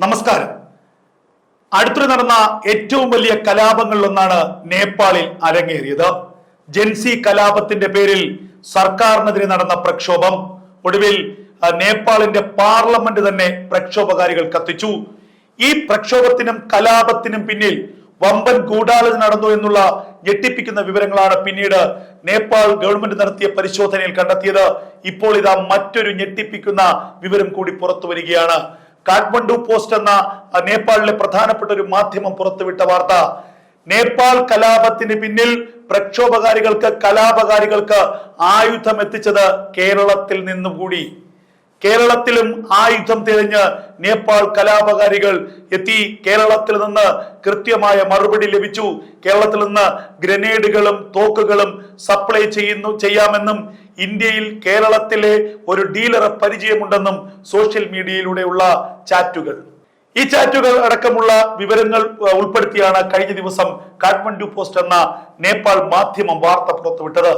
നമസ്കാരം. അടുത്തിടെ നടന്ന ഏറ്റവും വലിയ കലാപങ്ങളിലൊന്നാണ് നേപ്പാളിൽ അരങ്ങേറിയത്. ജെൻസി കലാപത്തിന്റെ പേരിൽ സർക്കാരിനെതിരെ നടന്ന പ്രക്ഷോഭം. ഒടുവിൽ നേപ്പാളിന്റെ പാർലമെന്റ് തന്നെ പ്രക്ഷോഭകാരികൾ കത്തിച്ചു. ഈ പ്രക്ഷോഭത്തിനും കലാപത്തിനും പിന്നിൽ വമ്പൻ ഗൂഢാലോചന നടന്നു എന്നുള്ള ഞെട്ടിപ്പിക്കുന്ന വിവരങ്ങളാണ് പിന്നീട് നേപ്പാൾ ഗവൺമെന്റ് നടത്തിയ പരിശോധനയിൽ കണ്ടെത്തിയത്. ഇപ്പോൾ ഇതാ മറ്റൊരു ഞെട്ടിപ്പിക്കുന്ന വിവരം കൂടി പുറത്തു വരികയാണ്. കാഠ്മണ്ഡു പോസ്റ്റ് എന്ന നേപ്പാളിലെ പ്രധാനപ്പെട്ട ഒരു മാധ്യമം പുറത്തുവിട്ട വാർത്ത. നേപ്പാൾ കലാപത്തിന് പിന്നിൽ പ്രക്ഷോഭകാരികൾക്ക് കലാപകാരികൾക്ക് ആയുധം എത്തിച്ചത് കേരളത്തിൽ നിന്നും കൂടി കേരളത്തിലും ആയുധം തിരഞ്ഞ് നേപ്പാൾ കലാപകാരികൾ എത്തി. കേരളത്തിൽ നിന്ന് കൃത്യമായ മറുപടി ലഭിച്ചു. കേരളത്തിൽ നിന്ന് ഗ്രനേഡുകളും തോക്കുകളും സപ്ലൈ ചെയ്യുന്നു ചെയ്യാമെന്നും ഇന്ത്യയിൽ കേരളത്തിലെ ഒരു ഡീലറെ പരിചയമുണ്ടെന്നും സോഷ്യൽ മീഡിയയിലൂടെയുള്ള ചാറ്റുകൾ. ഈ ചാറ്റുകൾ അടക്കമുള്ള വിവരങ്ങൾ ഉൾപ്പെടുത്തിയാണ് കഴിഞ്ഞ ദിവസം കാഠ്മണ്ഡു പോസ്റ്റ് എന്ന നേപ്പാൾ മാധ്യമം വാർത്ത പുറത്തുവിട്ടത്.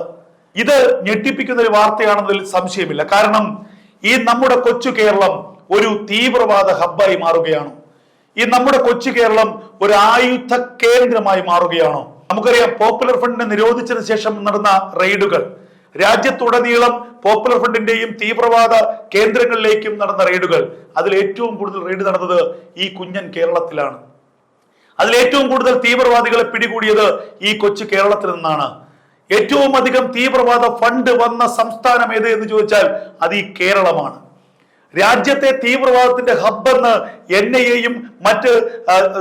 ഇത് ഞെട്ടിപ്പിക്കുന്ന ഒരു വാർത്തയാണെന്നതിൽ സംശയമില്ല. കാരണം ഈ നമ്മുടെ കൊച്ചു കേരളം ഒരു തീവ്രവാദ ഹബ്ബായി മാറുകയാണ്. ഈ നമ്മുടെ കൊച്ചു കേരളം ഒരു ആയുധ കേന്ദ്രമായി മാറുകയാണോ. നമുക്കറിയാം പോപ്പുലർ ഫ്രണ്ടിനെ നിരോധിച്ചതിന് ശേഷം നടന്ന റെയ്ഡുകൾ രാജ്യത്തുടനീളം പോപ്പുലർ ഫ്രണ്ടിന്റെയും തീവ്രവാദ കേന്ദ്രങ്ങളിലേക്കും നടന്ന റെയ്ഡുകൾ അതിൽ ഏറ്റവും കൂടുതൽ റെയ്ഡ് നടന്നത് ഈ കുഞ്ഞൻ കേരളത്തിലാണ്. അതിൽ ഏറ്റവും കൂടുതൽ തീവ്രവാദികളെ പിടികൂടിയത് ഈ കൊച്ചു കേരളത്തിൽ നിന്നാണ്. ഏറ്റവും അധികം തീവ്രവാദ ഫണ്ട് വന്ന സംസ്ഥാനം ഏത് എന്ന് ചോദിച്ചാൽ അത് ഈ കേരളമാണ്. രാജ്യത്തെ തീവ്രവാദത്തിന്റെ ഹബ്ബെന്ന് എൻ ഐ എയും മറ്റ്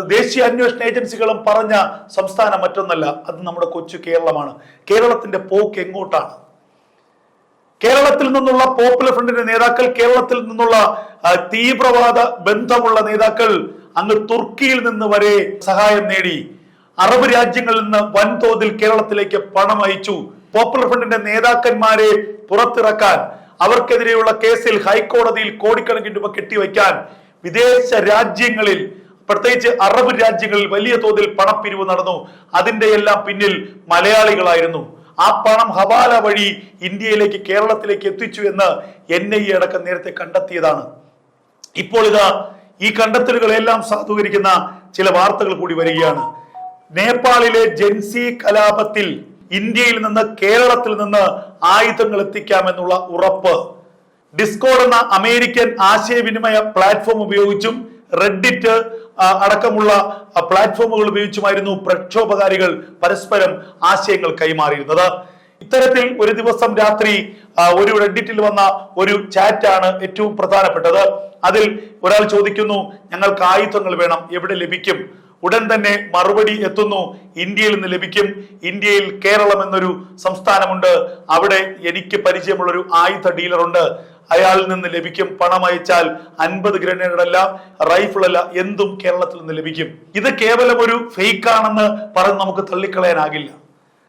ദേശീയ അന്വേഷണ ഏജൻസികളും പറഞ്ഞ സംസ്ഥാനം മറ്റൊന്നല്ല. അത് നമ്മുടെ കൊച്ചു കേരളമാണ്. കേരളത്തിന്റെ പോക്ക് എങ്ങോട്ടാണ്? കേരളത്തിൽ നിന്നുള്ള പോപ്പുലർ ഫ്രണ്ടിന്റെ നേതാക്കൾ കേരളത്തിൽ നിന്നുള്ള തീവ്രവാദ ബന്ധമുള്ള നേതാക്കൾ അങ്ങ് തുർക്കിയിൽ നിന്ന് വരെ സഹായം നേടി. അറബ് രാജ്യങ്ങളിൽ നിന്ന് വൻതോതിൽ കേരളത്തിലേക്ക് പണം അയച്ചു. പോപ്പുലർ ഫ്രണ്ടിന്റെ നേതാക്കന്മാരെ പുറത്തിറക്കാൻ അവർക്കെതിരെയുള്ള കേസിൽ ഹൈക്കോടതിയിൽ കോടിക്കണക്കിന് രൂപ കെട്ടിവയ്ക്കാൻ വിദേശ രാജ്യങ്ങളിൽ പ്രത്യേകിച്ച് അറബ് രാജ്യങ്ങളിൽ വലിയ തോതിൽ പണപ്പിരിവ് നടന്നു. അതിന്റെ എല്ലാം പിന്നിൽ മലയാളികളായിരുന്നു. ആ പണം ഹവാല വഴി ഇന്ത്യയിലേക്ക് കേരളത്തിലേക്ക് എത്തിച്ചു എന്ന് എൻ ഐ എ അടക്കം നേരത്തെ കണ്ടെത്തിയതാണ്. ഇപ്പോൾ ഇതാ ഈ കണ്ടെത്തലുകളെല്ലാം സാധൂകരിക്കുന്ന ചില വാർത്തകൾ കൂടി വരികയാണ്. നേപ്പാളിലെ ജെൻസി കലാപത്തിൽ ഇന്ത്യയിൽ നിന്ന് കേരളത്തിൽ നിന്ന് ആയുധങ്ങൾ എത്തിക്കാമെന്നുള്ള ഉറപ്പ്. ഡിസ്കോഡ് എന്ന അമേരിക്കൻ ആശയവിനിമയ പ്ലാറ്റ്ഫോം ഉപയോഗിച്ചും റെഡിറ്റ് അടക്കമുള്ള പ്ലാറ്റ്ഫോമുകൾ ഉപയോഗിച്ചുമായിരുന്നു പ്രക്ഷോഭകാരികൾ പരസ്പരം ആശയങ്ങൾ കൈമാറിയിരുന്നത്. ഇത്തരത്തിൽ ഒരു ദിവസം രാത്രി ഒരു റെഡിറ്റിൽ വന്ന ഒരു ചാറ്റാണ് ഏറ്റവും പ്രധാനപ്പെട്ടത്. അതിൽ ഒരാൾ ചോദിക്കുന്നു ഞങ്ങൾക്ക് ആയുധങ്ങൾ വേണം എവിടെ ലഭിക്കും? ഉടൻ തന്നെ മറുപടി എത്തുന്നു. ഇന്ത്യയിൽ നിന്ന് ലഭിക്കും. ഇന്ത്യയിൽ കേരളം എന്നൊരു സംസ്ഥാനമുണ്ട്. അവിടെ എനിക്ക് പരിചയമുള്ള ഒരു ആയുധ ഡീലറുണ്ട്. അയാളിൽ നിന്ന് ലഭിക്കും. പണം അയച്ചാൽ അൻപത് ഗ്രനേഡ് അല്ല റൈഫിൾ അല്ല എന്തും കേരളത്തിൽ നിന്ന് ലഭിക്കും. ഇത് കേവലം ഒരു ഫേക്ക് ആണെന്ന് പറഞ്ഞ് നമുക്ക് തള്ളിക്കളയാനാകില്ല.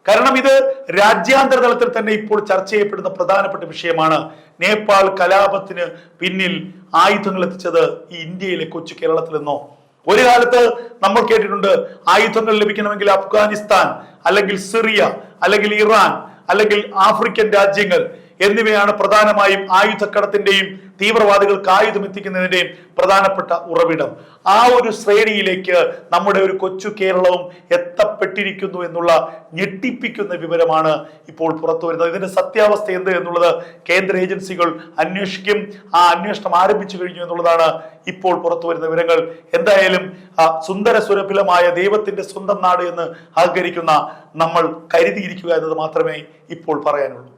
കാരണം ഇത് രാജ്യാന്തര തലത്തിൽ തന്നെ ഇപ്പോൾ ചർച്ച ചെയ്യപ്പെടുന്ന പ്രധാനപ്പെട്ട വിഷയമാണ്. നേപ്പാൾ കലാപത്തിന് പിന്നിൽ ആയുധങ്ങൾ എത്തിച്ചത് ഈ ഇന്ത്യയിലെ കൊച്ചു കേരളത്തിൽ നിന്നോ? ഒരു കാലത്ത് നമ്മൾ കേട്ടിട്ടുണ്ട് ആയുധങ്ങൾ ലഭിക്കണമെങ്കിൽ അഫ്ഗാനിസ്ഥാൻ അല്ലെങ്കിൽ സിറിയ അല്ലെങ്കിൽ ഇറാൻ അല്ലെങ്കിൽ ആഫ്രിക്കൻ രാജ്യങ്ങൾ എന്നിവയാണ് പ്രധാനമായും ആയുധക്കടത്തിന്റെയും തീവ്രവാദികൾക്ക് ആയുധം എത്തിക്കുന്നതിന്റെയും പ്രധാനപ്പെട്ട ഉറവിടം. ആ ഒരു ശ്രേണിയിലേക്ക് നമ്മുടെ ഒരു കൊച്ചു കേരളവും എത്തപ്പെട്ടിരിക്കുന്നു എന്നുള്ള ഞെട്ടിപ്പിക്കുന്ന വിവരമാണ് ഇപ്പോൾ പുറത്തു വരുന്നത്. ഇതിന്റെ സത്യാവസ്ഥ എന്ത് എന്നുള്ളത് കേന്ദ്ര ഏജൻസികൾ അന്വേഷിക്കും. ആ അന്വേഷണം ആരംഭിച്ചു കഴിഞ്ഞു എന്നുള്ളതാണ് ഇപ്പോൾ പുറത്തു വരുന്ന വിവരങ്ങൾ. എന്തായാലും സുന്ദര സുരഭിലമായ ദൈവത്തിന്റെ സ്വന്തം നാട് എന്ന് ആഗ്രഹിക്കുന്ന നമ്മൾ കരുതിയിരിക്കുക എന്നത് മാത്രമേ ഇപ്പോൾ പറയാനുള്ളൂ.